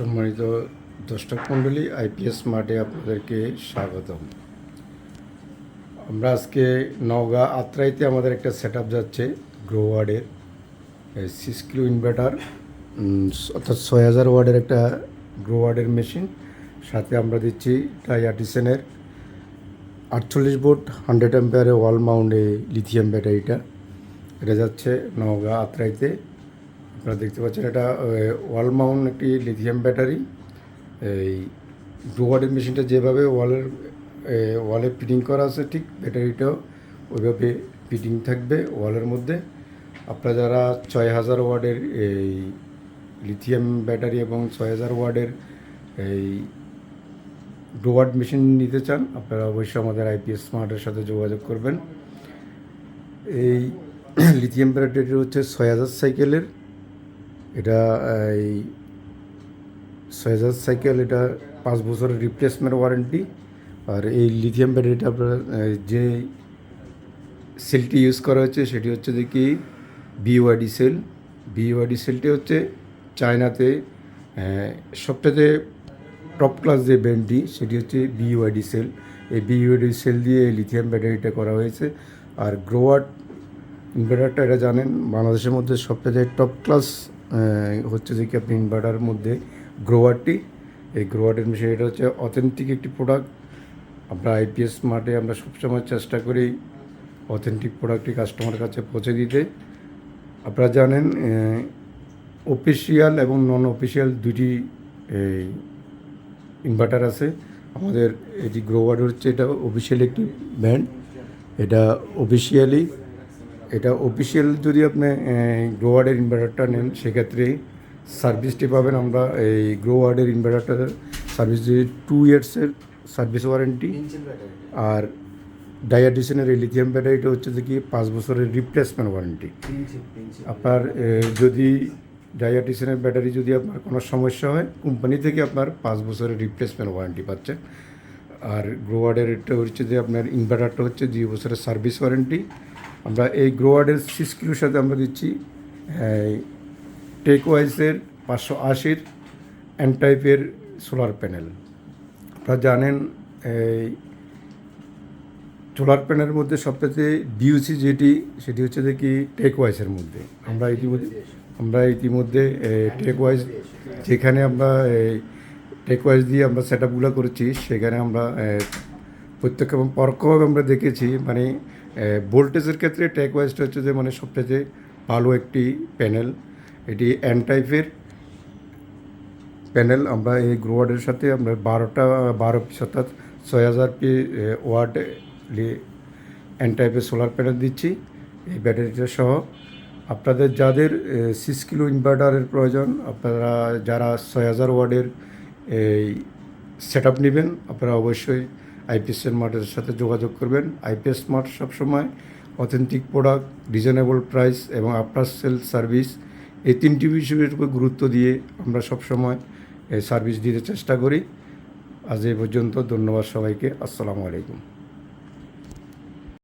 সম্মানিত দর্শক মণ্ডলী আইপিএস মাঠে আপনাদেরকে স্বাগতম। আমরা আজকে নওগাঁ আত্রাইতে আমাদের একটা সেট যাচ্ছে গ্রো ওয়ার্ডের সিক্স কিলো ইনভার্টার অর্থাৎ ছয় হাজার ওয়ার্ডের একটা গ্রো ওয়ার্ডের মেশিন সাথে আমরা দিচ্ছি টাই আর্টিসেনের আটচল্লিশ ভোল্ট হান্ড্রেড অ্যাম্পিয়ারের ওয়াল মাউন্ট এই লিথিয়াম ব্যাটারিটা এটা যাচ্ছে নওগাঁ আত্রাইতে। আপনারা দেখতে পাচ্ছেন এটা ওয়াল মাউন্ট একটি লিথিয়াম ব্যাটারি। এই গ্রোয়ার্ডের মেশিনটা যেভাবে ওয়ালের ওয়ালে ফিটিং করা আছে, ঠিক ব্যাটারিটাও ওইভাবে ফিটিং থাকবে ওয়ালের মধ্যে। আপনারা যারা ছয় হাজার ওয়ার্ডের, এই লিথিয়াম ব্যাটারি এবং ছয় হাজার ওয়ার্ডের, এই গ্রোয়ার্ড মেশিন নিতে চান, আপনারা অবশ্যই আমাদের আইপিএস স্মার্টের সাথে যোগাযোগ করবেন। এই লিথিয়াম ব্যাটারি হচ্ছে ছয় হাজার সাইকেলের। এটা, এই হাজার সাইকেল এটা পাঁচ বছরের রিপ্লেসমেন্ট ওয়ারেন্টি আর এই লিথিয়াম ব্যাটারিটা আপনার যে সেলটি ইউজ করা হচ্ছে, সেটি হচ্ছে দেখি বিওয়াইডি সেল বিওয়াইডি সেলটি হচ্ছে চায়নাতে সবটাতে টপ ক্লাস যে ব্র্যান্ডটি সেটি হচ্ছে বিওয়াইডি সেল এই বিওয়াইডি সেল দিয়ে লিথিয়াম ব্যাটারিটা করা হয়েছে। আর গ্রোয়াট ইনভার্টারটা এটা জানেন, বাংলাদেশের মধ্যে সবচেয়ে টপ ক্লাস হচ্ছে যে কি আপনি ইনভার্টারের মধ্যে গ্রোয়ারটি এই গ্রোয়ারের মেশিন এটা হচ্ছে অথেন্টিক একটি প্রোডাক্ট আমরা আইপিএস মার্টে আমরা সবসময় চেষ্টা করি অথেন্টিক প্রোডাক্টটি কাস্টমারের কাছে পৌঁছে দিতে। আপনারা জানেন অফিসিয়াল এবং নন অফিসিয়াল দুটি এই ইনভার্টার আছে। আমাদের এটি গ্রোয়ার হচ্ছে, এটা অফিসিয়াল একটি ব্র্যান্ড এটা অফিসিয়ালি এটা অফিসিয়াল যদি আপনি গ্রোয়ার্ডের ইনভার্টারটা নেন সেক্ষেত্রে সার্ভিসটি পাবেন আমরা এই গ্রোয়ার্ডের ইনভার্টারটার সার্ভিস টু ইয়ার্সের সার্ভিস ওয়ারেন্টি আর ডায়াডিসনের এই লিথিয়াম ব্যাটারিটা হচ্ছে যে কি পাঁচ বছরের রিপ্লেসমেন্ট ওয়ারেন্টি আপনার যদি ডায়াটিসনের ব্যাটারি যদি আপনার কোনো সমস্যা হয় কোম্পানি থেকে আপনার পাঁচ বছরের রিপ্লেসমেন্ট ওয়ারেন্টি পাচ্ছেন। আর গ্রোয়ার্ডের এটা হচ্ছে যে আপনার ইনভার্টারটা হচ্ছে দুই বছরের সার্ভিস ওয়ারেন্টি আমরা এই গ্রোয়ার্ডের সিক্স কিলোর সাথে আমরা দিচ্ছি টেক ওয়াইসের পাঁচশো আশির টাইপের সোলার প্যানেল আপনারা জানেন, এই সোলার প্যানেলের মধ্যে সবথেকে ডিউসি যেটি, সেটি হচ্ছে দেখি টেক ওয়াইসের মধ্যে। আমরা ইতিমধ্যে আমরা ইতিমধ্যে টেক ওয়াইজ যেখানে আমরা টেক ওয়াইজ দিয়ে আমরা সেট আপগুলো করেছি, সেখানে আমরা প্রত্যক্ষ এবং পরোক্ষভাবে আমরা দেখেছি মানে ভোল্টেজের ক্ষেত্রে টেক ওয়াইজটা হচ্ছে যে মানে সবচেয়ে ভালো একটি প্যানেল, এটি এন টাইপের প্যানেল। আমরা এই গ্রোয়ার্ডের সাথে আমরা বারোটা, বারো পিস, অর্থাৎ ছয় হাজার পি ওয়াট এন টাইপের সোলার প্যানেল দিচ্ছি, এই ব্যাটারিটা সহ। আপনাদের যাদের সিক্স কিলো ইনভার্টারের প্রয়োজন, আপনারা যারা ছয় হাজার ওয়ার্ডের এই সেট আপ নেবেন, আপনারা অবশ্যই আইপিএস মার্টের সাথে যোগাযোগ করবেন। আইপিএস মার্ট সবসময় অথেন্টিক প্রোডাক্ট রিজনেবল প্রাইস এবং আফটার সেল সার্ভিস এই তিনটি বিষয়ের উপর গুরুত্ব দিয়ে আমরা সবসময় সার্ভিস দিতে চেষ্টা করি। আজ এই পর্যন্ত ধন্যবাদ সবাইকে। আসসালামু আলাইকুম।